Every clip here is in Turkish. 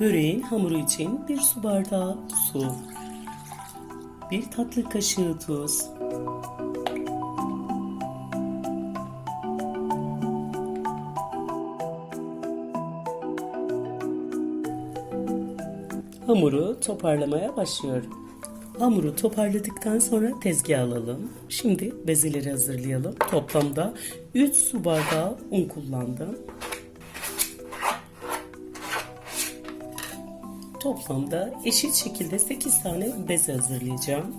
Böreğin hamuru için bir su bardağı su, bir tatlı kaşığı tuz, Hamuru toparlamaya başlıyorum. Hamuru toparladıktan sonra tezgaha alalım. Şimdi bezeleri hazırlayalım. Toplamda 3 su bardağı un kullandım. Toplamda eşit şekilde 8 tane beze hazırlayacağım.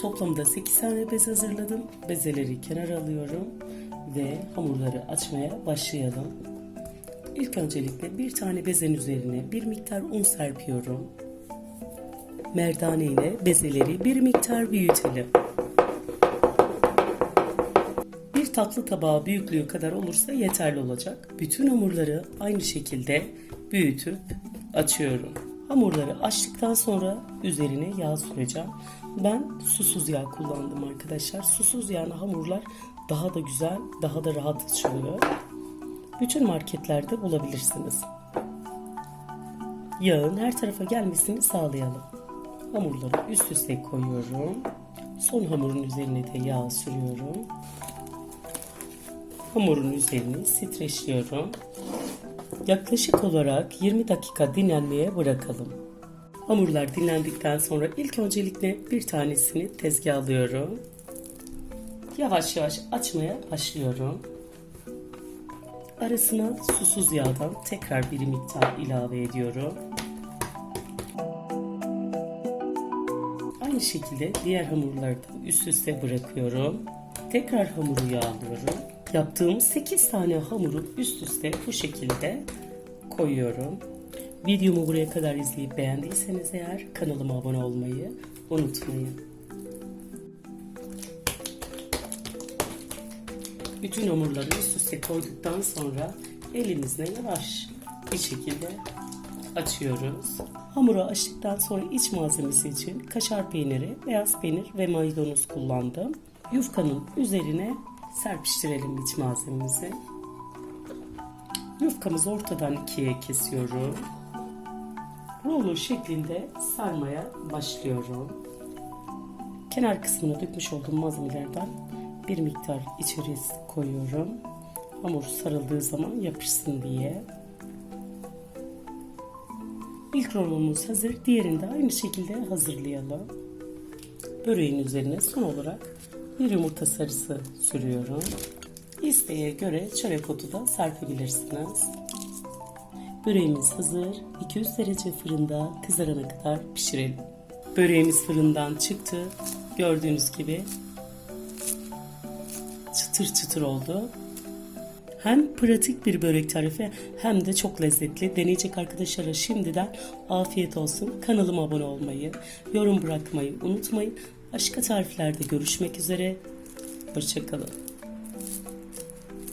Toplamda 8 tane bez hazırladım. Bezeleri kenara alıyorum ve hamurları açmaya başlayalım. İlk öncelikle bir tane bezen üzerine bir miktar un serpiyorum. Merdane ile bezeleri bir miktar büyütelim. Bir tatlı tabağı büyüklüğü kadar olursa yeterli olacak. Bütün hamurları aynı şekilde büyütüp açıyorum. Hamurları açtıktan sonra üzerine yağ süreceğim. Ben susuz yağ kullandım arkadaşlar. Susuz yağlı hamurlar daha da güzel, daha da rahat açılıyor. Bütün marketlerde bulabilirsiniz. Yağın her tarafa gelmesini sağlayalım. Hamurları üst üste koyuyorum. Son hamurun üzerine de yağ sürüyorum. Hamurun üzerini streçliyorum. Yaklaşık olarak 20 dakika dinlenmeye bırakalım. Hamurlar dinlendikten sonra ilk öncelikle bir tanesini tezgaha alıyorum. Yavaş yavaş açmaya başlıyorum. Arasına susuz yağdan tekrar bir miktar ilave ediyorum. Aynı şekilde diğer hamurları da üst üste bırakıyorum. Tekrar hamuru yağlıyorum. Yaptığım 8 tane hamuru üst üste bu şekilde koyuyorum. Videomu buraya kadar izleyip beğendiyseniz eğer kanalıma abone olmayı unutmayın. Bütün hamurları üst üste koyduktan sonra elimizle yavaş bir şekilde açıyoruz. Hamuru açtıktan sonra iç malzemesi için kaşar peyniri, beyaz peynir ve maydanoz kullandım. Yufkanın üzerine serpiştirelim iç malzememizi. Yufkamızı ortadan ikiye kesiyorum. Rulo şeklinde sarmaya başlıyorum. Kenar kısmına dökmüş olduğum malzemelerden bir miktar içeri koyuyorum. Hamur sarıldığı zaman yapışsın diye. İlk rolumuz hazır. Diğerini de aynı şekilde hazırlayalım. Böreğin üzerine son olarak bir yumurta sarısı sürüyorum. İsteğe göre çörek otu da serpebilirsiniz. Böreğimiz hazır. 200 derece fırında kızarana kadar pişirelim. Böreğimiz fırından çıktı. Gördüğünüz gibi çıtır çıtır oldu. Hem pratik bir börek tarifi hem de çok lezzetli. Deneyecek arkadaşlara şimdiden afiyet olsun. Kanalıma abone olmayı, yorum bırakmayı unutmayın. Başka tariflerde görüşmek üzere. Hoşçakalın.